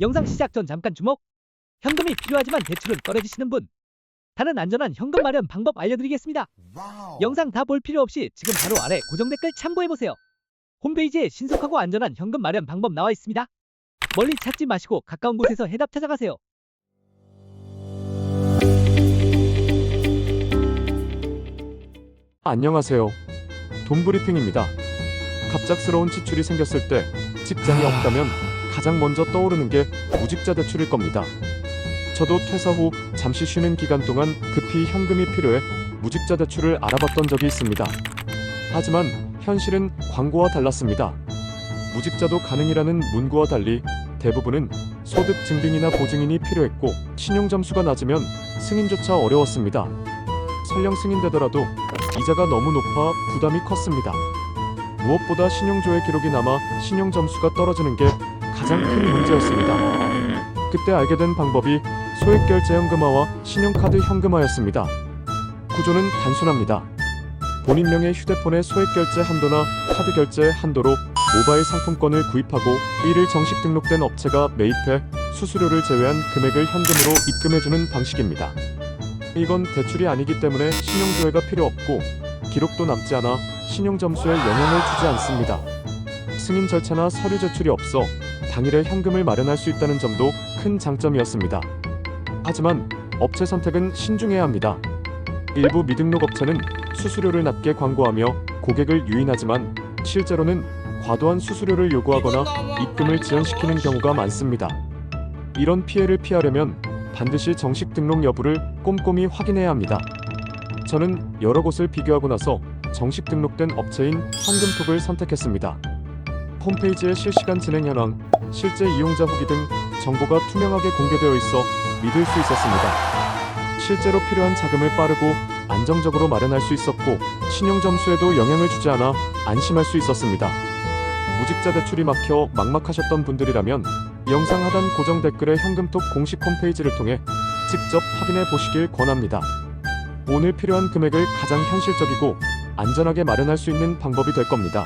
영상 시작 전 잠깐 주목. 현금이 필요하지만 대출은 꺼려지시는 분. 다른 안전한 현금 마련 방법 알려드리겠습니다. 영상 다 볼 필요 없이 지금 바로 아래 고정 댓글 참고해보세요. 홈페이지에 신속하고 안전한 현금 마련 방법 나와 있습니다. 멀리 찾지 마시고 가까운 곳에서 해답 찾아가세요. 안녕하세요. 돈브리핑입니다. 갑작스러운 지출이 생겼을 때 직장이 없다면 가장 먼저 떠오르는 게 무직자 대출일 겁니다. 저도 퇴사 후 잠시 쉬는 기간 동안 급히 현금이 필요해 무직자 대출을 알아봤던 적이 있습니다. 하지만 현실은 광고와 달랐습니다. 무직자도 가능이라는 문구와 달리 대부분은 소득 증빙이나 보증인이 필요했고 신용 점수가 낮으면 승인조차 어려웠습니다. 설령 승인되더라도 이자가 너무 높아 부담이 컸습니다. 무엇보다 신용조회 기록이 남아 신용 점수가 떨어지는 게 가장 큰 문제였습니다. 그때 알게 된 방법이 소액결제 현금화와 신용카드 현금화였습니다. 구조는 단순합니다. 본인 명의 휴대폰에 소액결제 한도나 카드 결제 한도로 모바일 상품권을 구입하고 이를 정식 등록된 업체가 매입해 수수료를 제외한 금액을 현금으로 입금해주는 방식입니다. 이건 대출이 아니기 때문에 신용조회가 필요 없고 기록도 남지 않아 신용 점수에 영향을 주지 않습니다. 승인 절차나 서류 제출이 없어 당일에 현금을 마련할 수 있다는 점도 큰 장점이었습니다. 하지만 업체 선택은 신중해야 합니다. 일부 미등록 업체는 수수료를 낮게 광고하며 고객을 유인하지만 실제로는 과도한 수수료를 요구하거나 입금을 지연시키는 경우가 많습니다. 이런 피해를 피하려면 반드시 정식 등록 여부를 꼼꼼히 확인해야 합니다. 저는 여러 곳을 비교하고 나서 정식 등록된 업체인 현금톡을 선택했습니다. 홈페이지의 실시간 진행 현황, 실제 이용자 후기 등 정보가 투명하게 공개되어 있어 믿을 수 있었습니다. 실제로 필요한 자금을 빠르고 안정적으로 마련할 수 있었고 신용 점수에도 영향을 주지 않아 안심할 수 있었습니다. 무직자 대출이 막혀 막막하셨던 분들이라면 영상 하단 고정 댓글에 현금톡 공식 홈페이지를 통해 직접 확인해 보시길 권합니다. 오늘 필요한 금액을 가장 현실적이고 안전하게 마련할 수 있는 방법이 될 겁니다.